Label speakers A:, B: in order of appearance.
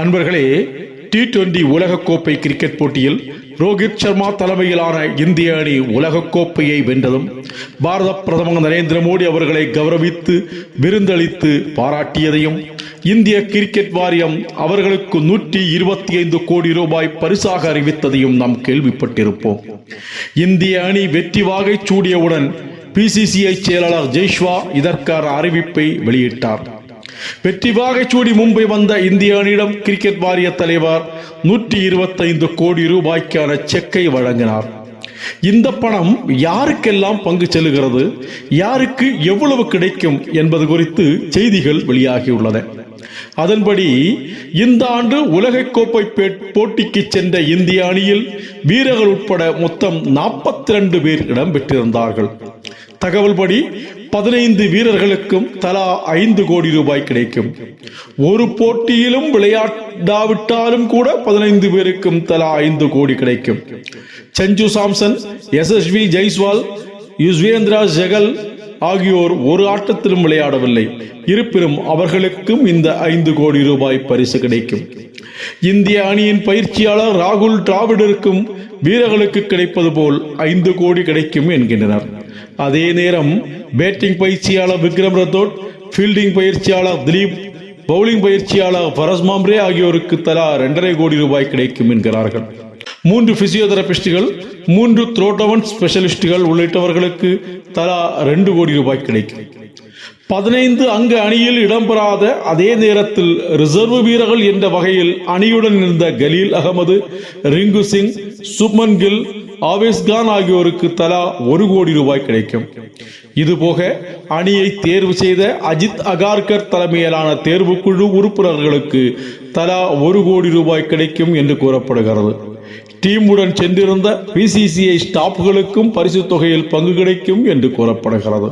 A: அன்பர்களே T twenty உலகக்கோப்பை cricket போட்டியில் ரோஹித் சர்மா தலைமையிலான இந்திய அணி உலகக்கோப்பையை வென்றதும் பாரத பிரதமர் நரேந்திர மோடி அவர்களை கௌரவித்து விருந்தளித்து பாராட்டியதையும் இந்திய கிரிக்கெட் வாரியம் அவர்களுக்கு நூற்றி இருபத்தி ஐந்து கோடி ரூபாய் பரிசாக அறிவித்ததையும் நாம் கேள்விப்பட்டிருப்போம். இந்திய அணி வெற்றி வாகை சூடியவுடன் பிசிசிஐ செயலாளர் ஜெய்ஷ்வா இதற்கான அறிவிப்பை வெளியிட்டார். வெற்றி வாகைச்சூடி மும்பை வந்த இந்திய அணியிடம் கிரிக்கெட் வாரிய தலைவர் நூற்றி இருபத்தைந்து கோடி ரூபாய்க்கான செக்கை வழங்கினார். இந்த பணம் யாருக்கெல்லாம் பங்கு செல்லுகிறது யாருக்கு எவ்வளவு கிடைக்கும் என்பது குறித்து செய்திகள் வெளியாகியுள்ளன. அதன்படி இந்த ஆண்டு உலகக்கோப்பை போட்டிக்கு சென்ற இந்திய அணியில் வீரர்கள் உட்பட மொத்தம் நாற்பத்தி ரெண்டு பேர் இடம்பெற்றிருந்தார்கள் தகவல்படி பதினைந்து வீரர்களுக்கும் தலா ஐந்து கோடி ரூபாய் கிடைக்கும். ஒரு போட்டியிலும் விளையாடாவிட்டாலும் கூட பதினைந்து பேருக்கும் தலா ஐந்து கோடி கிடைக்கும். சஞ்சு சாம்சன் எஸ்எஸ்வி ஜெய்ஸ்வால் யுஸ்வேந்திரா ஜெகல் ஆகியோர் ஒரு ஆட்டத்திலும் விளையாடவில்லை. இருப்பினும் அவர்களுக்கும் இந்த ஐந்து கோடி ரூபாய் பரிசு கிடைக்கும். இந்திய அணியின் பயிற்சியாளர் ராகுல் டிராவிடருக்கும் வீரர்களுக்கு கிடைப்பது போல் ஐந்து கோடி கிடைக்கும் என்கின்றனர். அதே நேரம் பேட்டிங் பயிற்சியாளர் விக்ரம் ரத்தோட் ஃபீல்டிங் பயிற்சியாளர் திலீப் பவுலிங் பயிற்சியாளர் ஃபரஸ் மாம்ரே ஆகியோருக்கு தலா இரண்டரை கோடி ரூபாய் கிடைக்கும் என்கிறார்கள். மூன்று பிசியோதெரபிஸ்டுகள் மூன்று த்ரோட்டவன் ஸ்பெஷலிஸ்டுகள் உள்ளிட்டவர்களுக்கு தலா ரெண்டு கோடி ரூபாய் கிடைக்கும். பதினைந்து அங்கு அணியில் இடம்பெறாத அதே நேரத்தில் ரிசர்வ் வீரர்கள் என்ற வகையில் அணியுடன் இருந்த கலீல் அகமது ரிங்கு சிங் சுப்மன் கில் ஆவேஸ் கான் ஆகியோருக்கு தலா ஒரு கோடி ரூபாய் கிடைக்கும். இதுபோக அணியை தேர்வு செய்த அஜித் அகார்கர் தலைமையிலான தேர்வுக்குழு உறுப்பினர்களுக்கு தலா ஒரு கோடி ரூபாய் கிடைக்கும் என்று கூறப்படுகிறது. டீமுடன் சென்றிருந்த பிசிசிஐ ஸ்டாஃப்களுக்கும் பரிசு தொகையில் பங்கு கிடைக்கும் என்று கூறப்படுகிறது.